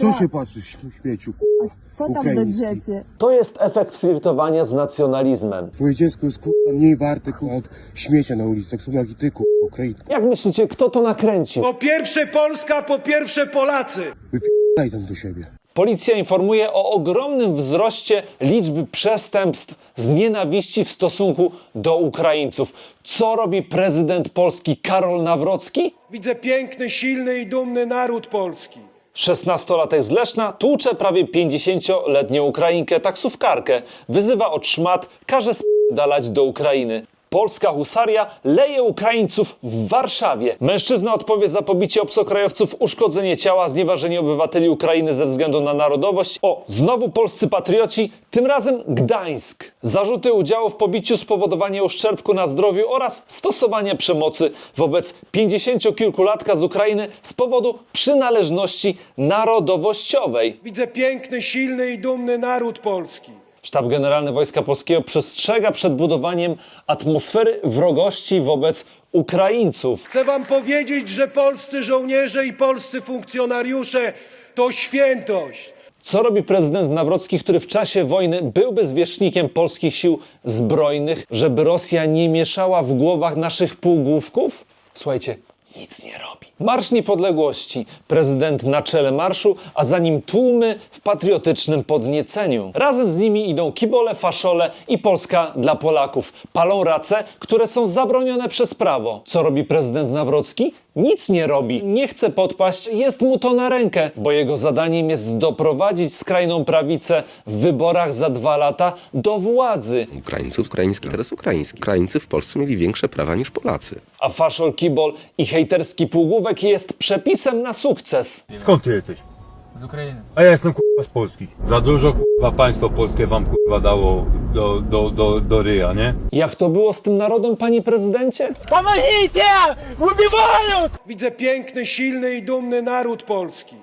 Co się patrzysz w śmieciu, kurwa? Co tam ukraiński? To jest efekt flirtowania z nacjonalizmem. Twoje dziecko jest kurwa mniej warte kurwa, od śmiecia na ulicy, tak samo jak i ty kurwa, Ukrainka. Jak myślicie, kto to nakręcił? Po pierwsze Polska, po pierwsze Polacy. Wypierdaj tam do siebie. Policja informuje o ogromnym wzroście liczby przestępstw z nienawiści w stosunku do Ukraińców. Co robi prezydent Polski Karol Nawrocki? Widzę piękny, silny i dumny naród polski. 16-latek z Leszna tłucze prawie 50-letnią Ukrainkę taksówkarkę. Wyzywa od szmat, każe dalać do Ukrainy. Polska husaria leje Ukraińców w Warszawie. Mężczyzna odpowie za pobicie obcokrajowców, uszkodzenie ciała, znieważenie obywateli Ukrainy ze względu na narodowość. O, znowu polscy patrioci, tym razem Gdańsk. Zarzuty udziału w pobiciu, spowodowania uszczerbku na zdrowiu oraz stosowania przemocy wobec 50-kilkulatka z Ukrainy z powodu przynależności narodowościowej. Widzę piękny, silny i dumny naród polski. Sztab Generalny Wojska Polskiego przestrzega przed budowaniem atmosfery wrogości wobec Ukraińców. Chcę wam powiedzieć, że polscy żołnierze i polscy funkcjonariusze to świętość. Co robi prezydent Nawrocki, który w czasie wojny byłby zwierzchnikiem polskich sił zbrojnych, żeby Rosja nie mieszała w głowach naszych półgłówków? Słuchajcie, nic nie robi. Marsz Niepodległości. Prezydent na czele marszu, a za nim tłumy w patriotycznym podnieceniu. Razem z nimi idą kibole, faszole i Polska dla Polaków. Palą race, które są zabronione przez prawo. Co robi prezydent Nawrocki? Nic nie robi, nie chce podpaść, jest mu to na rękę, bo jego zadaniem jest doprowadzić skrajną prawicę w wyborach za dwa lata do władzy. Ukraińców, ukraiński interes ukraiński. Ukraińcy w Polsce mieli większe prawa niż Polacy. A faszol kibol i hejterski półgłówek jest przepisem na sukces. Skąd ty jesteś? Z Ukrainy. A ja jestem kurwa z Polski. Za dużo kurwa państwo polskie wam kurwa dało do, do, do, do ryja, nie? Jak to było z tym narodem, panie prezydencie? Widzę piękny, silny i dumny naród polski.